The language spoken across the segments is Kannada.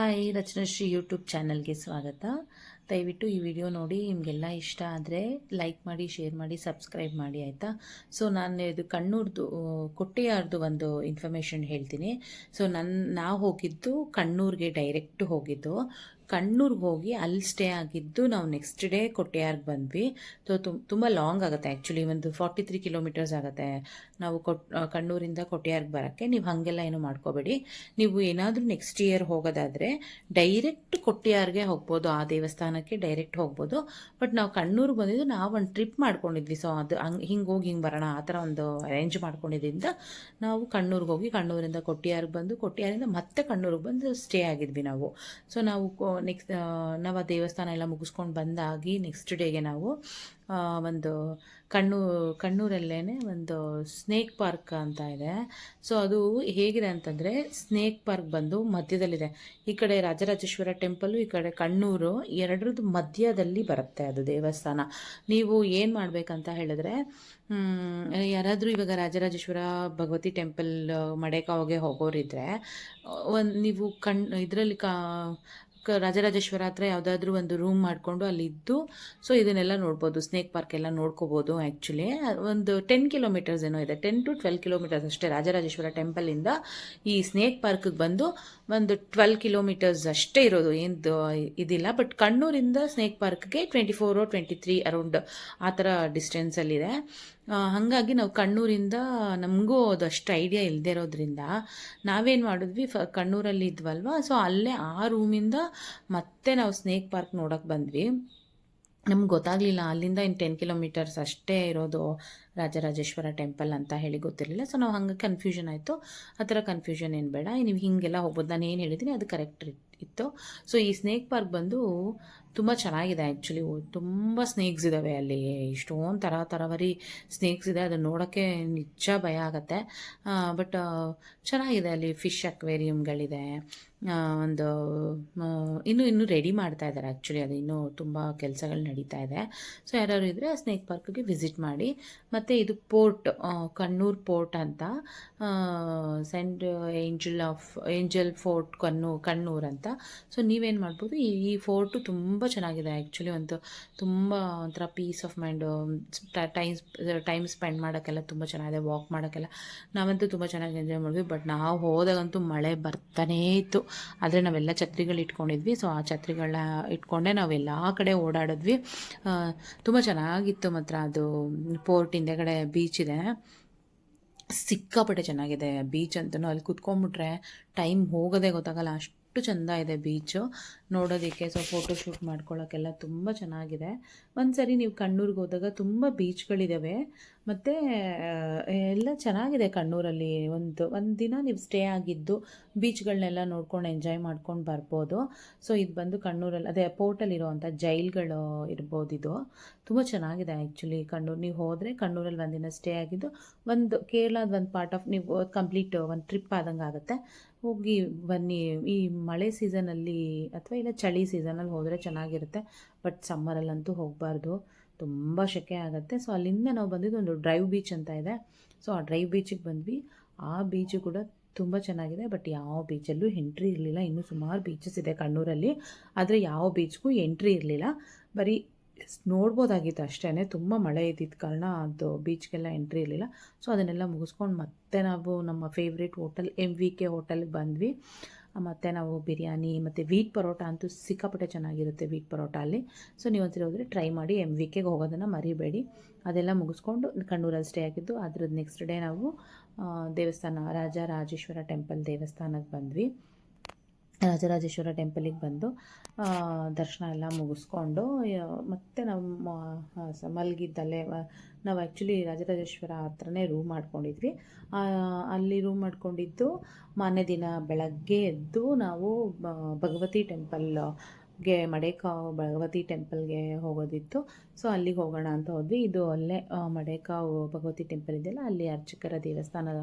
ಹಾಯ್ ರಚನಾಶ್ರೀ ಯೂಟ್ಯೂಬ್ ಚಾನಲ್ಗೆ ಸ್ವಾಗತ. ದಯವಿಟ್ಟು ಈ ವಿಡಿಯೋ ನೋಡಿ, ನಿಮಗೆಲ್ಲ ಇಷ್ಟ ಆದರೆ ಲೈಕ್ ಮಾಡಿ ಶೇರ್ ಮಾಡಿ ಸಬ್ಸ್ಕ್ರೈಬ್ ಮಾಡಿ, ಆಯಿತಾ? ಸೊ ನಾನು ಇದು ಕಣ್ಣೂರ್ದು ಕೊಟ್ಟೆಯಾರ್ದು ಒಂದು ಇನ್ಫಾರ್ಮೇಷನ್ ಹೇಳ್ತೀನಿ. ಸೊ ನನ್ನ ನಾವು ಹೋಗಿದ್ದು ಕಣ್ಣೂರಿಗೆ ಡೈರೆಕ್ಟ್ ಹೋಗಿದ್ದು. ಕಣ್ಣೂರಿಗೆ ಹೋಗಿ ಅಲ್ಲಿ ಸ್ಟೇ ಆಗಿದ್ದು ನಾವು ನೆಕ್ಸ್ಟ್ ಡೇ ಕೊಟ್ಟೆಯಾರ್ಗೆ ಬಂದ್ವಿ. ಸೊ ತುಂಬ ಲಾಂಗ್ ಆಗುತ್ತೆ. ಆ್ಯಕ್ಚುಲಿ ಒಂದು ಫಾರ್ಟಿ ತ್ರೀ ಕಿಲೋಮೀಟರ್ಸ್ ಆಗುತ್ತೆ. ನಾವು ಕೊಟ್ ಕಣ್ಣೂರಿಂದ ಕೊಟ್ಟೆಯಾರ್ಗೆ ಬರೋಕ್ಕೆ. ನೀವು ಹಾಗೆಲ್ಲ ಏನು ಮಾಡ್ಕೋಬೇಡಿ. ನೀವು ಏನಾದರೂ ನೆಕ್ಸ್ಟ್ ಇಯರ್ ಹೋಗೋದಾದರೆ ಡೈರೆಕ್ಟ್ ಕೊಟ್ಟಿಯಾರ್ಗೆ ಹೋಗ್ಬೋದು ಆ ದೇವಸ್ಥಾನಕ್ಕೆ ಡೈರೆಕ್ಟ್ ಹೋಗ್ಬೋದು. ಬಟ್ ನಾವು ಕಣ್ಣೂರಿಗೆ ಬಂದಿದ್ದು ನಾವು ಒಂದು ಟ್ರಿಪ್ ಮಾಡ್ಕೊಂಡಿದ್ವಿ. ಸೊ ಅದು ಹಂಗೆ, ಹಿಂಗೆ ಹೋಗಿ, ಹಿಂಗೆ ಬರೋಣ, ಆ ಥರ ಒಂದು ಅರೇಂಜ್ ಮಾಡ್ಕೊಂಡಿದ್ದರಿಂದ ನಾವು ಕಣ್ಣೂರಿಗೆ ಹೋಗಿ ಕಣ್ಣೂರಿಂದ ಕೊಟ್ಟಿಯಾರಿಗೆ ಬಂದು, ಕೊಟ್ಟಿಯಾರಿಂದ ಮತ್ತೆ ಕಣ್ಣೂರಿಗೆ ಬಂದು ಸ್ಟೇ ಆಗಿದ್ವಿ ನಾವು. ಸೊ ನಾವು ನೆಕ್ಸ್ಟ್ ನಾವು ಆ ದೇವಸ್ಥಾನ ಎಲ್ಲ ಮುಗಿಸ್ಕೊಂಡು ಬಂದಾಗಿ ನೆಕ್ಸ್ಟ್ ಡೇಗೆ ನಾವು ಒಂದು ಕಣ್ಣೂ ಕಣ್ಣೂರಲ್ಲೇ ಒಂದು ಸ್ನೇಕ್ ಪಾರ್ಕ್ ಅಂತ ಇದೆ. ಸೊ ಅದು ಹೇಗಿದೆ ಅಂತಂದರೆ ಸ್ನೇಕ್ ಪಾರ್ಕ್ ಬಂದು ಮಧ್ಯದಲ್ಲಿದೆ. ಈ ಕಡೆ ರಾಜರಾಜೇಶ್ವರ ಟೆಂಪಲ್ಲು ಈ ಕಡೆ ಕಣ್ಣೂರು, ಎರಡರದ್ದು ಮಧ್ಯದಲ್ಲಿ ಬರುತ್ತೆ ಅದು ದೇವಸ್ಥಾನ. ನೀವು ಏನು ಮಾಡಬೇಕಂತ ಹೇಳಿದ್ರೆ ಯಾರಾದರೂ ಇವಾಗ ರಾಜರಾಜೇಶ್ವರ ಭಗವತಿ ಟೆಂಪಲ್, ಮಡೇಕಾವ್ಗೆ ಹೋಗೋರಿದ್ರೆ, ಒಂದು ನೀವು ಕಣ್, ಇದರಲ್ಲಿ ಕಾ ರಾಜರಾಜೇಶ್ವರ ಹತ್ರ ಯಾವುದಾದ್ರೂ ಒಂದು ರೂಮ್ ಮಾಡಿಕೊಂಡು ಅಲ್ಲಿ ಇದ್ದು ಸೊ ಇದನ್ನೆಲ್ಲ ನೋಡ್ಬೋದು ಸ್ನೇಕ್ ಪಾರ್ಕ್ ಎಲ್ಲ ನೋಡ್ಕೋಬೋದು ಆ್ಯಕ್ಚುಲಿ ಒಂದು ಟೆನ್ ಕಿಲೋಮೀಟರ್ಸ್ ಏನೋ ಇದೆ ಟೆನ್ ಟು ಟ್ವೆಲ್ ಕಿಲೋಮೀಟರ್ಸ್ ಅಷ್ಟೇ ರಾಜರಾಜೇಶ್ವರ ಟೆಂಪಲಿಂದ ಈ ಸ್ನೇಕ್ ಪಾರ್ಕಿಗೆ ಬಂದು ಒಂದು ಟ್ವೆಲ್ ಕಿಲೋಮೀಟರ್ಸ್ ಅಷ್ಟೇ ಇರೋದು. ಏನು ಇದಿಲ್ಲ. ಬಟ್ ಕಣ್ಣೂರಿಂದ snake ಪಾರ್ಕ್ಗೆ twenty four twenty three around ಆ ಥರ ಡಿಸ್ಟೆನ್ಸಲ್ಲಿದೆ ಹಾಗಾಗಿ ನಾವು ಕಣ್ಣೂರಿಂದ, ನಮಗೂ ಅದು ಅಷ್ಟು ಐಡಿಯಾ ಇಲ್ಲದೆ ಇರೋದ್ರಿಂದ ನಾವೇನು ಮಾಡಿದ್ವಿ, ಫ, ಕಣ್ಣೂರಲ್ಲಿ ಇದ್ವಲ್ವ? ಸೊ ಅಲ್ಲೇ ಆ ರೂಮಿಂದ ಮತ್ತೆ ನಾವು ಸ್ನೇಕ್ ಪಾರ್ಕ್ ನೋಡೋಕೆ ಬಂದ್ವಿ. ನಮ್ಗೆ ಗೊತ್ತಾಗಲಿಲ್ಲ. ಅಲ್ಲಿಂದ ಇನ್ನು ಟೆನ್ ಕಿಲೋಮೀಟರ್ಸ್ ಅಷ್ಟೇ ಇರೋದು. ರಾಜರಾಜೇಶ್ವರ ಟೆಂಪಲ್ ಅಂತ ಹೇಳಿ ಗೊತ್ತಿರಲಿಲ್ಲ. ಸೊ ನಾವು ಹಂಗೆ ಕನ್ಫ್ಯೂಷನ್ ಆಯಿತು. ಆ ಥರ ಕನ್ಫ್ಯೂಷನ್ ಏನು ಬೇಡ. ನೀವು ಹೀಗೆಲ್ಲ ಹೋಗ್ಬೋದು. ನಾನು ಏನು ಹೇಳಿದ್ದೀನಿ ಅದು ಕರೆಕ್ಟ್ ಇತ್ತು. ಸೊ ಈ ಸ್ನೇಕ್ ಪಾರ್ಕ್ ಬಂದು ತುಂಬ ಚೆನ್ನಾಗಿದೆ ಆ್ಯಕ್ಚುಲಿ ತುಂಬ ಸ್ನೇಕ್ಸ್ ಇದ್ದಾವೆ ಅಲ್ಲಿ. ಇಷ್ಟೊಂದು ಥರ ಥರವರಿ ಸ್ನೇಕ್ಸ್ ಇದೆ. ಅದನ್ನು ನೋಡೋಕ್ಕೆ ನಿಜ ಭಯ ಆಗುತ್ತೆ. ಬಟ್ ಚೆನ್ನಾಗಿದೆ ಅಲ್ಲಿ ಫಿಶ್ ಅಕ್ವೇರಿಯಮ್ಗಳಿದೆ ಒಂದು ಇನ್ನೂ ಇನ್ನೂ ರೆಡಿ ಮಾಡ್ತಾ ಇದ್ದಾರೆ ಆ್ಯಕ್ಚುಲಿ ಅದು ಇನ್ನೂ ತುಂಬ ಕೆಲಸಗಳು ನಡೀತಾ ಇದೆ. ಸೊ ಯಾರು ಇದ್ದರೆ ಸ್ನೇಕ್ ಪಾರ್ಕ್ಗೆ ವಿಸಿಟ್ ಮಾಡಿ. ಮತ್ತು ಇದು ಪೋರ್ಟ್ ಕಣ್ಣೂರ್ ಪೋರ್ಟ್ ಅಂತ saint angel of angel fort ಕಣ್ಣು ಕಣ್ಣೂರ್ ಅಂತ. ಸೊ ನೀವೇನು ಮಾಡ್ಬೋದು, ಈ ಫೋರ್ಟು ತುಂಬ ಚೆನ್ನಾಗಿದೆ. ಆ್ಯಕ್ಚುಲಿ ಒಂದು ತುಂಬ ಒಂಥರ peace of mind time time spend ಮಾಡೋಕ್ಕೆಲ್ಲ ತುಂಬ ಚೆನ್ನಾಗಿದೆ. ವಾಕ್ ಮಾಡೋಕ್ಕೆಲ್ಲ ನಾವಂತೂ ತುಂಬ ಚೆನ್ನಾಗಿ ಎಂಜಾಯ್ ಮಾಡಿದ್ವಿ. ಬಟ್ ನಾವು ಹೋದಾಗಂತೂ ಮಳೆ ಬರ್ತಾನೇ ಇತ್ತು. ಆದರೆ ನಾವೆಲ್ಲ ಛತ್ರಿಗಳು ಇಟ್ಕೊಂಡಿದ್ವಿ. ಸೊ ಆ ಛತ್ರಿಗಳನ್ನ ಇಟ್ಕೊಂಡೆ ನಾವೆಲ್ಲ ಕಡೆ ಓಡಾಡಿದ್ವಿ. ತುಂಬ ಚೆನ್ನಾಗಿತ್ತು ಮಾತ್ರ ಅದು ಪೋರ್ಟ್ ಹಿಂದೆಗಡೆ ಬೀಚ್ ಇದೆ. ಸಿಕ್ಕಾಪಟ್ಟೆ ಚೆನ್ನಾಗಿದೆ. ಬೀಚ್ ಅಂತಲೂ ಅಲ್ಲಿ ಕುತ್ಕೊಂಡ್ಬಿಟ್ರೆ ಟೈಮ್ ಹೋಗೋದೇ ಗೊತ್ತಾಗಲ್ಲ. ಅಷ್ಟು ಚೆಂದ ಇದೆ ಬೀಚು ನೋಡೋದಕ್ಕೆ ಸೊ ಫೋಟೋ ಶೂಟ್ ಮಾಡ್ಕೊಳ್ಳೋಕ್ಕೆಲ್ಲ ತುಂಬ ಚೆನ್ನಾಗಿದೆ. ಒಂದು ಸರಿ ನೀವು ಕಣ್ಣೂರಿಗೆ ಹೋದಾಗ ತುಂಬ ಬೀಚ್ಗಳಿದ್ದಾವೆ ಮತ್ತು ಎಲ್ಲ ಚೆನ್ನಾಗಿದೆ ಕಣ್ಣೂರಲ್ಲಿ. ಒಂದು ಒಂದು ದಿನ ನೀವು ಸ್ಟೇ ಆಗಿದ್ದು ಬೀಚ್ಗಳನ್ನೆಲ್ಲ ನೋಡ್ಕೊಂಡು ಎಂಜಾಯ್ ಮಾಡ್ಕೊಂಡು ಬರ್ಬೋದು. ಸೊ ಇದು ಬಂದು ಕಣ್ಣೂರಲ್ಲಿ, ಅದೇ ಪೋರ್ಟಲ್ಲಿರುವಂಥ ಜೈಲ್ಗಳು ಇರ್ಬೋದು ಇದು. ತುಂಬ ಚೆನ್ನಾಗಿದೆ ಆ್ಯಕ್ಚುಲಿ ಕಣ್ಣೂರು. ನೀವು ಹೋದರೆ ಕಣ್ಣೂರಲ್ಲಿ ಒಂದಿನ ಸ್ಟೇ ಆಗಿದ್ದು, ಒಂದು, ಕೇರಳದ ಒಂದು ಪಾರ್ಟ್ ಆಫ್ ನೀವು ಕಂಪ್ಲೀಟ್ ಒಂದು ಟ್ರಿಪ್ ಆದಂಗೆ ಆಗುತ್ತೆ ಹೋಗಿ ಬನ್ನಿ. ಈ ಮಳೆ ಸೀಸನಲ್ಲಿ ಅಥವಾ ಇಲ್ಲ ಚಳಿ ಸೀಸನಲ್ಲಿ ಹೋದರೆ ಚೆನ್ನಾಗಿರುತ್ತೆ. ಬಟ್ ಸಮ್ಮರಲ್ಲಂತೂ ಹೋಗಬಾರ್ದು. ತುಂಬ ಸೆಕೆ ಆಗುತ್ತೆ. ಸೊ ಅಲ್ಲಿಂದ ನಾವು ಬಂದಿದ್ದು ಒಂದು ಡ್ರೈವ್ ಬೀಚ್ ಅಂತ ಇದೆ. ಸೊ ಆ ಡ್ರೈವ್ ಬೀಚಿಗೆ ಬಂದ್ವಿ. ಆ ಬೀಚು ಕೂಡ ತುಂಬ ಚೆನ್ನಾಗಿದೆ. ಬಟ್ ಯಾವ ಬೀಚಲ್ಲೂ ಎಂಟ್ರಿ ಇರಲಿಲ್ಲ. ಇನ್ನೂ ಸುಮಾರು ಬೀಚಸ್ ಇದೆ ಕಣ್ಣೂರಲ್ಲಿ. ಆದರೆ ಯಾವ ಬೀಚ್ಗೂ ಎಂಟ್ರಿ ಇರಲಿಲ್ಲ. ಬರೀ ನೋಡ್ಬೋದಾಗಿತ್ತು ಅಷ್ಟೇ ತುಂಬ ಮಳೆ ಇದ್ದಿದ್ದ ಕಾರಣ ಅದು ಬೀಚ್ಗೆಲ್ಲ ಎಂಟ್ರಿ ಇರಲಿಲ್ಲ. ಸೊ ಅದನ್ನೆಲ್ಲ ಮುಗಿಸ್ಕೊಂಡು ಮತ್ತೆ ನಾವು ನಮ್ಮ favourite hotel M V K ಹೋಟೆಲ್ಗೆ ಬಂದ್ವಿ. ಮತ್ತು ನಾವು ಬಿರಿಯಾನಿ, ಮತ್ತು ವೀಟ್ ಪರೋಟ ಅಂತೂ ಸಿಕ್ಕಾಪಟ್ಟೆ ಚೆನ್ನಾಗಿರುತ್ತೆ ವೀಟ್ ಪರೋಟ ಅಲ್ಲಿ. ಸೊ ನೀವು ಒಂದ್ಸರಿ ಹೋದರೆ ಟ್ರೈ ಮಾಡಿ ಎಂ ವಿ ಕೆಗೆ ಹೋಗೋದನ್ನು ಮರಿಬೇಡಿ. ಅದೆಲ್ಲ ಮುಗಿಸ್ಕೊಂಡು ಕಣ್ಣೂರಲ್ಲಿ ಸ್ಟೇ ಆಗಿದ್ದು ಅದ್ರದ್ದು ನೆಕ್ಸ್ಟ್ ಡೇ ನಾವು ದೇವಸ್ಥಾನ, ರಾಜ ರಾಜೇಶ್ವರ ಟೆಂಪಲ್ ದೇವಸ್ಥಾನಕ್ಕೆ ಬಂದ್ವಿ. ರಾಜರಾಜೇಶ್ವರ ಟೆಂಪಲಿಗೆ ಬಂದು ದರ್ಶನ ಎಲ್ಲ ಮುಗಿಸ್ಕೊಂಡು ಮತ್ತೆ ನಮ್ಮ ಮಲಗಿದ್ದಲ್ಲೇ ನಾವು ಆ್ಯಕ್ಚುಲಿ ರಾಜರಾಜೇಶ್ವರ ಹತ್ರನೇ ರೂಮ್ ಮಾಡ್ಕೊಂಡಿದ್ವಿ. ಅಲ್ಲಿ ರೂಮ್ ಮಾಡ್ಕೊಂಡಿದ್ದು ಮಾರನೇ ದಿನ ಬೆಳಗ್ಗೆ ಎದ್ದು ನಾವು ಭಗವತಿ ಭಗವತಿ ಟೆಂಪಲ್ಗೆ ಮಡೇಕಾವ್ ಭಗವತಿ ಟೆಂಪಲ್ಗೆ ಹೋಗೋದಿತ್ತು. ಸೊ ಅಲ್ಲಿಗೆ ಹೋಗೋಣ ಅಂತ ಹೋದ್ವಿ. ಇದು ಅಲ್ಲೇ ಮಡೇಕಾವ್ ಭಗವತಿ ಟೆಂಪಲ್ ಇದೆಯಲ್ಲ, ಅಲ್ಲಿ ಅರ್ಚಕರ ದೇವಸ್ಥಾನದ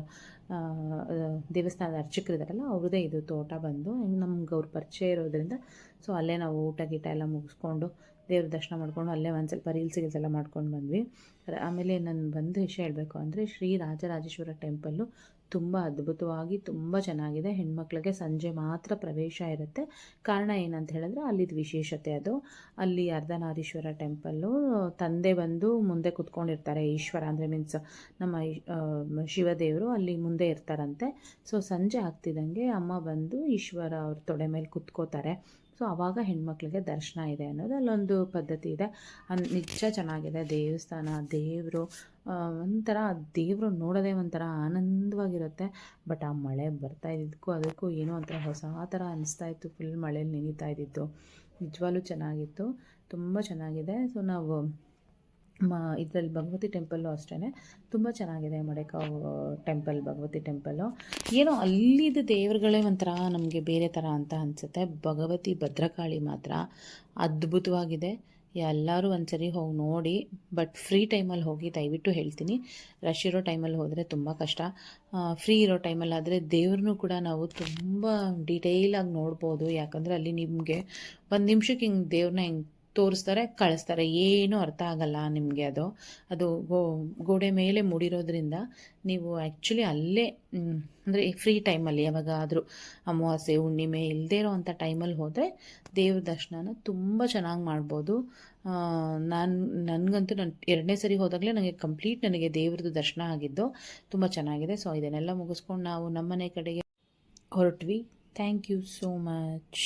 ಅರ್ಚಕರು ಇದ್ದಾರಲ್ಲ ಅವ್ರದ್ದೇ ಇದು ತೋಟ ಬಂದು, ನಮ್ಗೆ ಅವ್ರ ಪರಿಚಯ ಇರೋದ್ರಿಂದ ಸೊ ಅಲ್ಲೇ ನಾವು ಊಟ ಗೀಟ ಎಲ್ಲ ಮುಗಿಸ್ಕೊಂಡು ದೇವ್ರ ದರ್ಶನ ಮಾಡ್ಕೊಂಡು ಅಲ್ಲೇ ಒಂದು ಸ್ವಲ್ಪ ರೀಲ್ಸ್ ಎಲ್ಲ ಮಾಡ್ಕೊಂಡು ಬಂದ್ವಿ. ಆಮೇಲೆ ನಾನು ಬಂದು ವಿಷಯ ಹೇಳಬೇಕು ಅಂದರೆ ಶ್ರೀ ರಾಜರಾಜೇಶ್ವರ ಟೆಂಪಲ್ಲು ತುಂಬ ಅದ್ಭುತವಾಗಿ ತುಂಬ ಚೆನ್ನಾಗಿದೆ. ಹೆಣ್ಮಕ್ಳಿಗೆ ಸಂಜೆ ಮಾತ್ರ ಪ್ರವೇಶ ಇರುತ್ತೆ. ಕಾರಣ ಏನಂತ ಹೇಳಿದ್ರೆ ಅಲ್ಲಿದ್ದು ವಿಶೇಷತೆ ಅದು. ಅಲ್ಲಿ ಅರ್ಧನಾರೀಶ್ವರ ಟೆಂಪಲ್ಲು ತಂದೆ ಬಂದು ಮುಂದೆ ಕುತ್ಕೊಂಡಿರ್ತಾರೆ ಈಶ್ವರ ಅಂದರೆ ಮೀನ್ಸ್ ನಮ್ಮ ಶಿವದೇವರು ಅಲ್ಲಿ ಮುಂದೆ ಇರ್ತಾರಂತೆ. ಸೊ ಸಂಜೆ ಆಗ್ತಿದ್ದಂಗೆ ಅಮ್ಮ ಬಂದು ಈಶ್ವರ ಅವ್ರ ತೊಡೆ ಮೇಲೆ ಕುತ್ಕೋತಾರೆ. ಸೊ ಆವಾಗ ಹೆಣ್ಮಕ್ಳಿಗೆ ದರ್ಶನ ಇದೆ ಅನ್ನೋದು ಅಲ್ಲೊಂದು ಪದ್ಧತಿ ಇದೆ. ನಿಜ ಚೆನ್ನಾಗಿದೆ, ದೇವಸ್ಥಾನ, ದೇವರು ಒಂಥರ ದೇವರು ನೋಡೋದೇ ಒಂಥರ ಆನಂದವಾಗಿರುತ್ತೆ. ಬಟ್ ಆ ಮಳೆ ಬರ್ತಾ ಇದ್ದಿದ್ದಕ್ಕೂ ಅದಕ್ಕೂ ಏನೋ ಒಂಥರ ಹೊಸ ಥರ ಅನಿಸ್ತಾ ಇತ್ತು. ಫುಲ್ ಮಳೇಲಿ ನೆನೀತಾ ಇದ್ದಿದ್ದು. ನಿಜವಾಗ್ಲೂ ಚೆನ್ನಾಗಿತ್ತು. ತುಂಬ ಚೆನ್ನಾಗಿದೆ. ಸೊ ನಾವು ಮ, ಇದರಲ್ಲಿ ಭಗವತಿ ಟೆಂಪಲ್ಲು ಅಷ್ಟೇ ತುಂಬ ಚೆನ್ನಾಗಿದೆ ಮಡೆಕಾವು ಟೆಂಪಲ್, ಭಗವತಿ ಟೆಂಪಲ್ಲು. ಏನೋ ಅಲ್ಲಿದ್ದ ದೇವರುಗಳೇ ಒಂಥರ ನಮಗೆ ಬೇರೆ ಥರ ಅಂತ ಅನಿಸುತ್ತೆ. ಭಗವತಿ ಭದ್ರಕಾಳಿ ಮಾತ್ರ. ಅದ್ಭುತವಾಗಿದೆ. ಎಲ್ಲರೂ ಒಂದ್ಸರಿ ಹೋಗಿ ನೋಡಿ, ಬಟ್ ಫ್ರೀ ಟೈಮಲ್ಲಿ ಹೋಗಿ ದಯವಿಟ್ಟು ಹೇಳ್ತೀನಿ. ರಶ್ ಇರೋ ಟೈಮಲ್ಲಿ ಹೋದರೆ ತುಂಬ ಕಷ್ಟ. ಫ್ರೀ ಇರೋ ಟೈಮಲ್ಲಿ ಆದರೆ ದೇವ್ರನ್ನೂ ಕೂಡ ನಾವು ತುಂಬ ಡೀಟೇಲಾಗಿ ನೋಡ್ಬೋದು. ಯಾಕಂದರೆ ಅಲ್ಲಿ ನಿಮಗೆ ಒಂದು ನಿಮಿಷಕ್ಕೆ ಹಿಂಗೆ ದೇವ್ರನ್ನ ಹಿಂಗೆ ತೋರಿಸ್ತಾರೆ, ಕಳಿಸ್ತಾರೆ. ಏನೂ ಅರ್ಥ ಆಗಲ್ಲ ನಿಮಗೆ ಅದು. ಅದು ಗೋ, ಗೋಡೆ ಮೇಲೆ ಮೂಡಿರೋದ್ರಿಂದ ನೀವು ಆ್ಯಕ್ಚುಲಿ ಅಲ್ಲೇ ಅಂದರೆ ಫ್ರೀ ಟೈಮಲ್ಲಿ ಯಾವಾಗಾದರೂ ಅಮಾವಾಸ್ಯೆ, ಹುಣ್ಣಿಮೆ ಇಲ್ಲದೇ ಇರೋ ಅಂಥ ಟೈಮಲ್ಲಿ ಹೋದರೆ ದೇವ್ರ ದರ್ಶನನ ತುಂಬ ಚೆನ್ನಾಗಿ ಮಾಡ್ಬೋದು. ನಾನು, ನನಗಂತೂ ನನ್ನ ಎರಡನೇ ಸರಿ ಹೋದಾಗಲೇ ನನಗೆ ಕಂಪ್ಲೀಟ್ ನನಗೆ ದೇವ್ರದ್ದು ದರ್ಶನ ಆಗಿದ್ದು ತುಂಬ ಚೆನ್ನಾಗಿದೆ. ಸೊ ಇದನ್ನೆಲ್ಲ ಮುಗಿಸ್ಕೊಂಡು ನಾವು ನಮ್ಮನೆ ಕಡೆಗೆ ಹೊರಟ್ವಿ. Thank you so much